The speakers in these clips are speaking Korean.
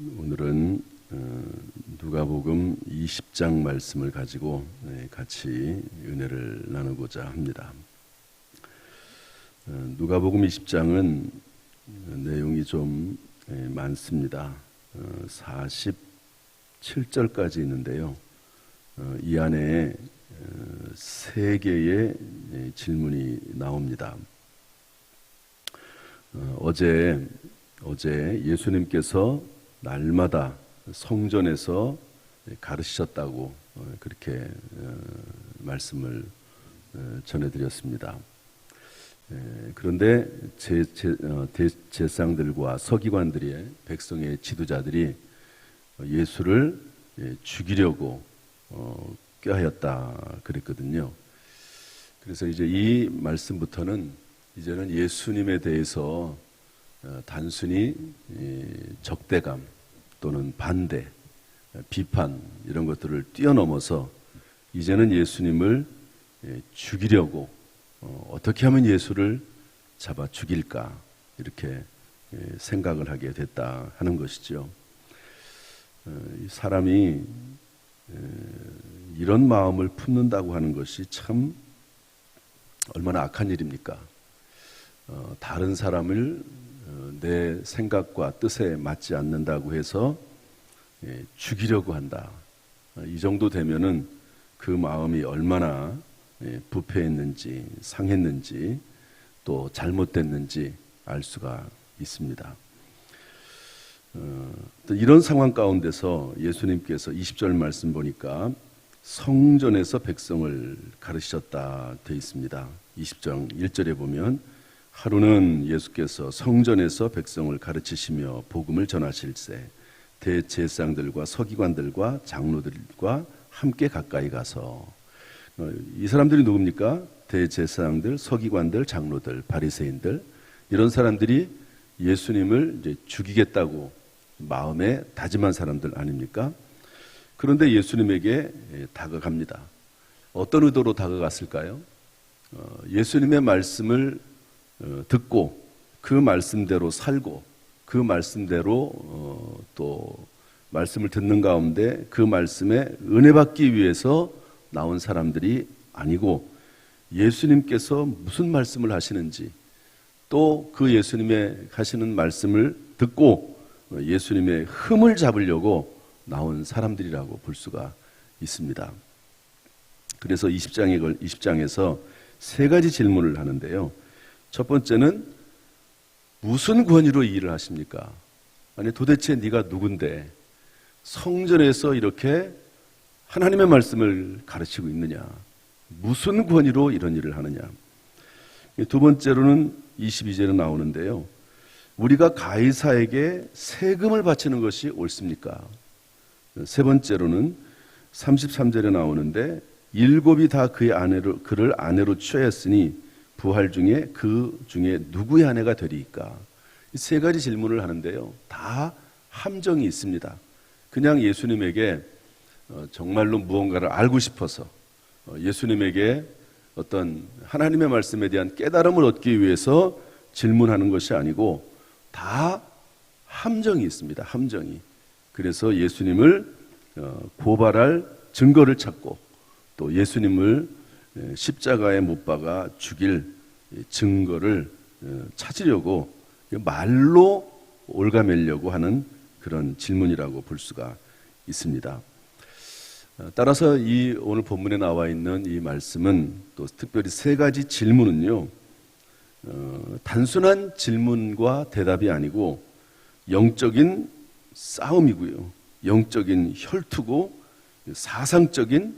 오늘은 어, 누가복음 20장 말씀을 가지고 네, 같이 은혜를 나누고자 합니다. 어, 누가복음 20장은 내용이 좀 예, 많습니다. 47절까지 있는데요. 어, 이 안에 세 개의 예, 질문이 나옵니다. 어제 어제 예수님께서 날마다 성전에서 가르치셨다고 어, 그렇게 어, 말씀을 어, 전해드렸습니다. 그런데 제, 제, 제상들과 서기관들이 백성의 지도자들이 예수를 예, 죽이려고 꾀하였다 그랬거든요. 그래서 이제 이 말씀부터는 이제는 예수님에 대해서 단순히 적대감 또는 반대, 비판 이런 것들을 뛰어넘어서 이제는 예수님을 예, 죽이려고 어, 어떻게 하면 예수를 잡아 죽일까 이렇게 예, 생각을 하게 됐다 하는 것이죠. 어, 사람이 이런 마음을 품는다고 하는 것이 참 얼마나 악한 일입니까? 어, 다른 사람을 내 생각과 뜻에 맞지 않는다고 해서 예, 죽이려고 한다. 이 정도 되면은 그 마음이 얼마나 예, 부패했는지 상했는지 또 잘못됐는지 알 수가 있습니다. 어, 또 이런 상황 가운데서 예수님께서 20절 말씀 보니까 성전에서 백성을 가르치셨다 되어 있습니다. 20장 1절에 보면 하루는 예수께서 성전에서 백성을 가르치시며 복음을 전하실세 대제사장들과 서기관들과 장로들과 함께 가까이 가서 어, 이 사람들이 누굽니까? 대제사장들, 서기관들, 장로들, 바리새인들 이런 사람들이 예수님을 이제 죽이겠다고 마음에 다짐한 사람들 아닙니까? 그런데 예수님에게 예, 다가갑니다. 어떤 의도로 다가갔을까요? 어, 예수님의 말씀을 어, 듣고 그 말씀대로 살고 그 말씀대로 어, 또 말씀을 듣는 가운데 그 말씀에 은혜 받기 위해서 나온 사람들이 아니고 예수님께서 무슨 말씀을 하시는지 또 그 예수님의 하시는 말씀을 듣고 예수님의 흠을 잡으려고 나온 사람들이라고 볼 수가 있습니다. 그래서 20장에 20장에서 세 가지 질문을 하는데요. 첫 번째는 무슨 권위로 이 일을 하십니까? 아니 도대체 네가 누군데 성전에서 이렇게 하나님의 말씀을 가르치고 있느냐? 무슨 권위로 이런 일을 하느냐? 두 번째로는 22절에 나오는데요. 우리가 가이사에게 세금을 바치는 것이 옳습니까? 세 번째로는 33절에 나오는데 일곱이 다 그의 아내로 그를 아내로 취하였으니 부활 중에 그 중에 누구의 아내가 되리까? 세 가지 질문을 하는데요. 다 함정이 있습니다. 그냥 예수님에게 어, 정말로 무언가를 알고 싶어서 어, 예수님에게 어떤 하나님의 말씀에 대한 깨달음을 얻기 위해서 질문하는 것이 아니고 다 함정이 있습니다. 함정이. 그래서 예수님을 어, 고발할 증거를 찾고 또 예수님을 예, 십자가에 못 박아 죽일 증거를 어, 찾으려고 말로 올가매려고 하는 그런 질문이라고 볼 수가 있습니다. 어, 따라서 이 오늘 본문에 나와 있는 이 말씀은 또 특별히 세 가지 질문은요, 어, 단순한 질문과 대답이 아니고 영적인 싸움이고요, 영적인 혈투고 사상적인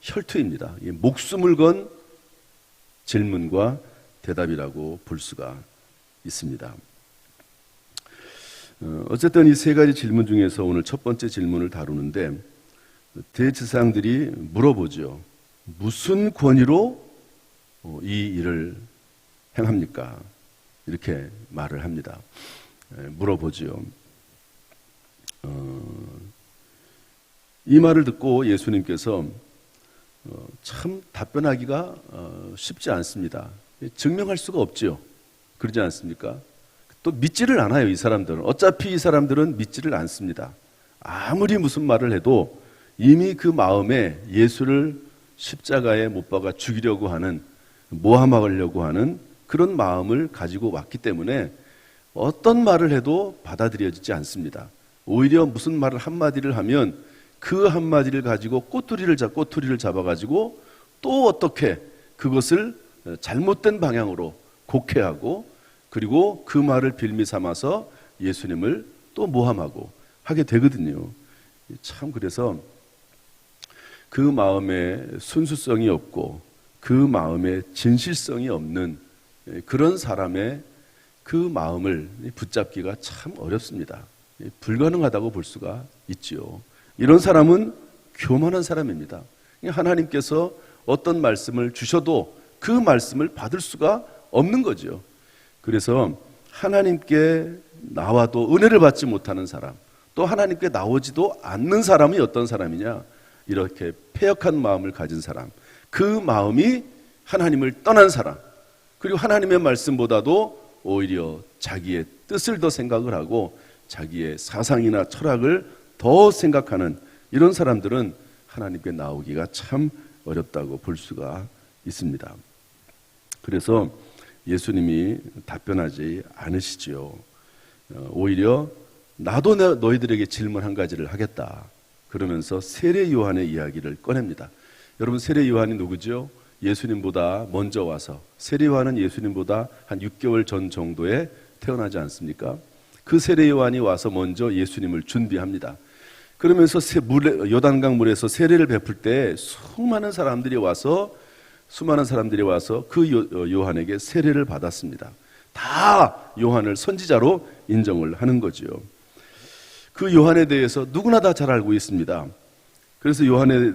혈투입니다. 목숨을 건 질문과 대답이라고 볼 수가 있습니다. 어, 어쨌든 이 세 가지 질문 중에서 오늘 첫 번째 질문을 다루는데 대지상들이 물어보죠. 무슨 권위로 어, 이 일을 행합니까? 이렇게 말을 합니다. 물어보지요. 어, 이 말을 듣고 예수님께서 어, 참 답변하기가 어, 쉽지 않습니다. 증명할 수가 없지요. 그러지 않습니까? 또 믿지를 않아요, 이 사람들은. 어차피 이 사람들은 믿지를 않습니다. 아무리 무슨 말을 해도 이미 그 마음에 예수를 십자가에 못 박아 죽이려고 하는, 모함하려고 하는 그런 마음을 가지고 왔기 때문에 어떤 말을 해도 받아들여지지 않습니다. 오히려 무슨 말을 한마디를 하면 그 한마디를 가지고 꼬투리를 잡, 꼬투리를 잡아가지고 또 어떻게 그것을 잘못된 방향으로 곡해하고 그리고 그 말을 빌미 삼아서 예수님을 또 모함하고 하게 되거든요. 참 그래서 그 마음에 순수성이 없고 그 마음에 진실성이 없는 그런 사람의 그 마음을 붙잡기가 참 어렵습니다. 불가능하다고 볼 수가 있지요. 이런 사람은 교만한 사람입니다. 하나님께서 어떤 말씀을 주셔도 그 말씀을 받을 수가 없는 거죠. 그래서 하나님께 나와도 은혜를 받지 못하는 사람, 또 하나님께 나오지도 않는 사람이 어떤 사람이냐? 이렇게 폐역한 마음을 가진 사람. 그 마음이 하나님을 떠난 사람. 그리고 하나님의 말씀보다도 오히려 자기의 뜻을 더 생각을 하고 자기의 사상이나 철학을 더 생각하는 이런 사람들은 하나님께 나오기가 참 어렵다고 볼 수가 있습니다. 그래서 예수님이 답변하지 않으시지요. 어, 오히려 나도 너희들에게 질문 한 가지를 하겠다. 그러면서 세례 요한의 이야기를 꺼냅니다. 여러분 세례 요한이 누구죠? 예수님보다 먼저 와서 세례 요한은 예수님보다 한 6개월 전 정도에 태어나지 않습니까? 그 세례 요한이 와서 먼저 예수님을 준비합니다. 그러면서 물에, 요단강 물에서 세례를 베풀 때 수많은 사람들이 와서 수많은 사람들이 와서 그 요, 요한에게 세례를 받았습니다. 다 요한을 선지자로 인정을 하는 거지요. 그 요한에 대해서 누구나 다 잘 알고 있습니다. 그래서 요한에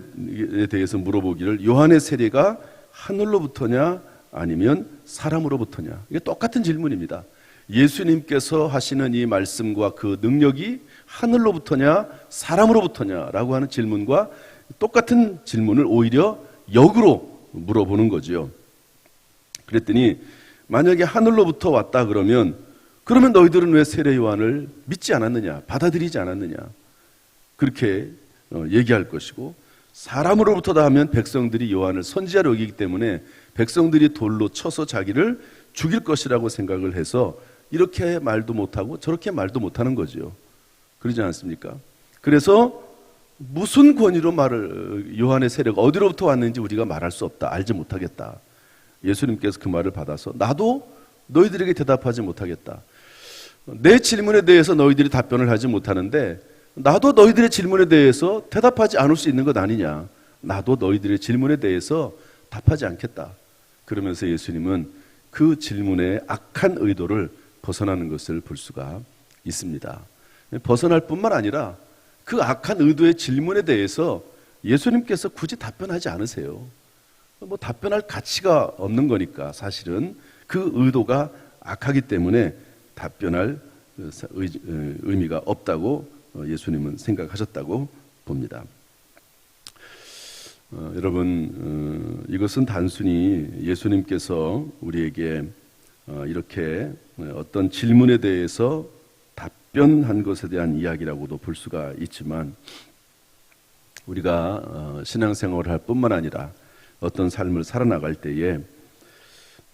대해서 물어보기를 요한의 세례가 하늘로부터냐 아니면 사람으로부터냐. 이게 똑같은 질문입니다. 예수님께서 하시는 이 말씀과 그 능력이 하늘로부터냐 사람으로부터냐라고 하는 질문과 똑같은 질문을 오히려 역으로 물어보는 거지요. 그랬더니 만약에 하늘로부터 왔다 그러면 그러면 너희들은 왜 세례 요한을 믿지 않았느냐 받아들이지 않았느냐 그렇게 어, 얘기할 것이고 사람으로부터다 하면 백성들이 요한을 선지자로 여기기 때문에 백성들이 돌로 쳐서 자기를 죽일 것이라고 생각을 해서 이렇게 말도 못하고 저렇게 말도 못하는 거지요. 그러지 않습니까? 그래서 무슨 권위로 말을 요한의 세례가 어디로부터 왔는지 우리가 말할 수 없다. 알지 못하겠다. 예수님께서 그 말을 받아서 나도 너희들에게 대답하지 못하겠다. 내 질문에 대해서 너희들이 답변을 하지 못하는데 나도 너희들의 질문에 대해서 대답하지 않을 수 있는 것 아니냐. 나도 너희들의 질문에 대해서 답하지 않겠다. 그러면서 예수님은 그 질문의 악한 의도를 벗어나는 것을 볼 수가 있습니다. 벗어날 뿐만 아니라 그 악한 의도의 질문에 대해서 예수님께서 굳이 답변하지 않으세요. 뭐 답변할 가치가 없는 거니까 사실은 그 의도가 악하기 때문에 답변할 의미가 없다고 예수님은 생각하셨다고 봅니다. 어, 여러분 어, 이것은 단순히 예수님께서 우리에게 어, 이렇게 어떤 질문에 대해서 답변한 것에 대한 이야기라고도 볼 수가 있지만 우리가 어, 신앙생활을 할 뿐만 아니라 어떤 삶을 살아나갈 때에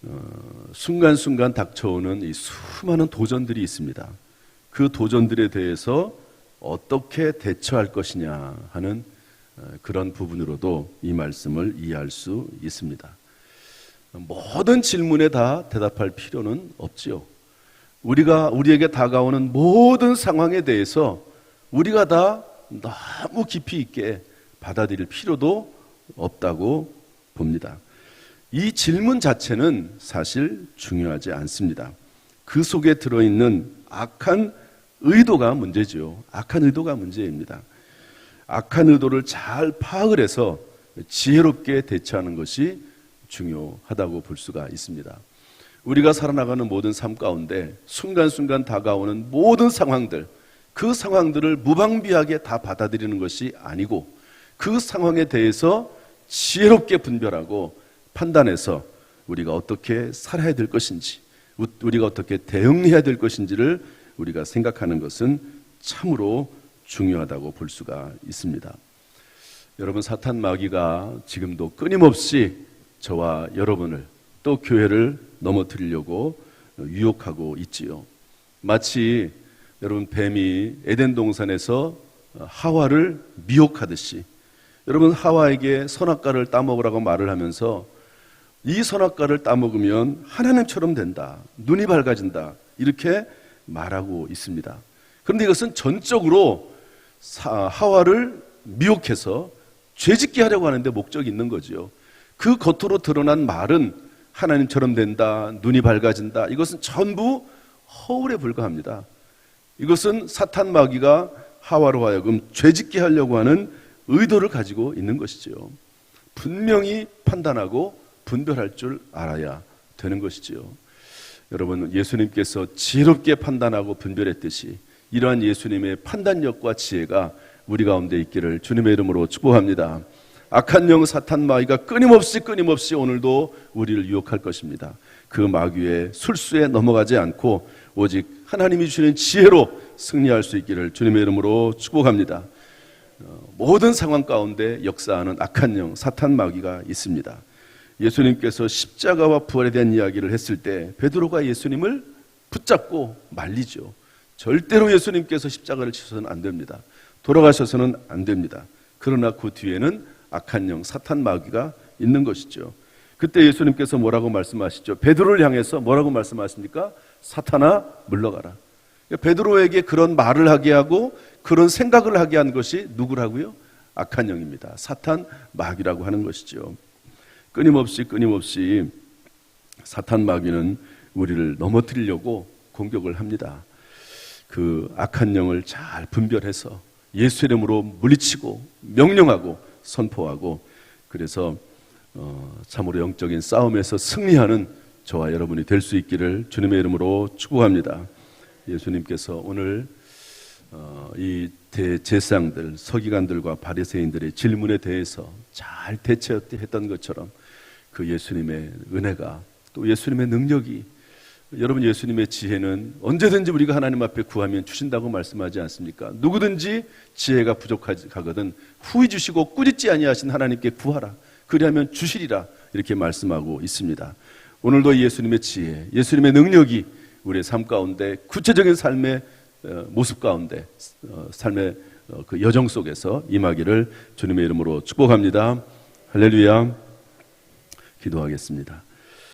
어, 순간순간 닥쳐오는 이 수많은 도전들이 있습니다. 그 도전들에 대해서 어떻게 대처할 것이냐 하는 어, 그런 부분으로도 이 말씀을 이해할 수 있습니다. 모든 질문에 다 대답할 필요는 없지요. 우리가 우리에게 다가오는 모든 상황에 대해서 우리가 다 너무 깊이 있게 받아들일 필요도 없다고 봅니다. 이 질문 자체는 사실 중요하지 않습니다. 그 속에 들어있는 악한 의도가 문제죠. 악한 의도가 문제입니다. 악한 의도를 잘 파악을 해서 지혜롭게 대처하는 것이 중요하다고 볼 수가 있습니다. 우리가 살아나가는 모든 삶 가운데 순간순간 다가오는 모든 상황들, 그 상황들을 무방비하게 다 받아들이는 것이 아니고 그 상황에 대해서 지혜롭게 분별하고 판단해서 우리가 어떻게 살아야 될 것인지 우- 우리가 어떻게 대응해야 될 것인지를 우리가 생각하는 것은 참으로 중요하다고 볼 수가 있습니다. 여러분 사탄 마귀가 지금도 끊임없이 저와 여러분을 또 교회를 넘어뜨리려고 유혹하고 있지요. 마치 여러분 뱀이 에덴 동산에서 하와를 미혹하듯이 여러분 하와에게 선악과를 따먹으라고 말을 하면서 이 선악과를 따먹으면 하나님처럼 된다. 눈이 밝아진다. 이렇게 말하고 있습니다. 그런데 이것은 전적으로 사- 하와를 미혹해서 죄짓게 하려고 하는데 목적이 있는 거지요. 그 겉으로 드러난 말은 하나님처럼 된다. 눈이 밝아진다. 이것은 전부 허울에 불과합니다. 이것은 사탄 마귀가 하와로 하여금 죄짓게 하려고 하는 의도를 가지고 있는 것이지요. 분명히 판단하고 분별할 줄 알아야 되는 것이지요. 여러분, 예수님께서 지혜롭게 판단하고 분별했듯이 이러한 예수님의 판단력과 지혜가 우리 가운데 있기를 주님의 이름으로 축복합니다. 악한 영 사탄 마귀가 끊임없이 끊임없이 오늘도 우리를 유혹할 것입니다. 그 마귀의 술수에 넘어가지 않고 오직 하나님이 주시는 지혜로 승리할 수 있기를 주님의 이름으로 축복합니다. 어, 모든 상황 가운데 역사하는 악한 영 사탄 마귀가 있습니다. 예수님께서 십자가와 부활에 대한 이야기를 했을 때 베드로가 예수님을 붙잡고 말리죠. 절대로 예수님께서 십자가를 치셔서는 안 됩니다. 돌아가셔서는 안 됩니다. 그러나 그 뒤에는 악한 영 사탄 마귀가 있는 것이죠. 그때 예수님께서 뭐라고 말씀하시죠? 베드로를 향해서 뭐라고 말씀하십니까? 사탄아 물러가라. 베드로에게 그런 말을 하게 하고 그런 생각을 하게 한 것이 누구라고요? 악한 영입니다. 사탄 마귀라고 하는 것이죠. 끊임없이 끊임없이 사탄 마귀는 우리를 넘어뜨리려고 공격을 합니다. 그 악한 영을 잘 분별해서 예수 이름으로 물리치고 명령하고 선포하고 그래서 어, 참으로 영적인 싸움에서 승리하는 저와 여러분이 될 수 있기를 주님의 이름으로 축복합니다. 예수님께서 오늘 어, 이 대제사장들, 서기관들과 바리새인들의 질문에 대해서 잘 대처했던 것처럼 그 예수님의 은혜가 또 예수님의 능력이 여러분 예수님의 지혜는 언제든지 우리가 하나님 앞에 구하면 주신다고 말씀하지 않습니까? 누구든지 지혜가 부족하거든 후히 주시고 꾸짖지 아니하신 하나님께 구하라. 그리하면 주시리라 이렇게 말씀하고 있습니다. 오늘도 예수님의 지혜, 예수님의 능력이 우리의 삶 가운데 구체적인 삶의 어, 모습 가운데 어, 삶의 어, 그 여정 속에서 임하기를 주님의 이름으로 축복합니다. 할렐루야. 기도하겠습니다.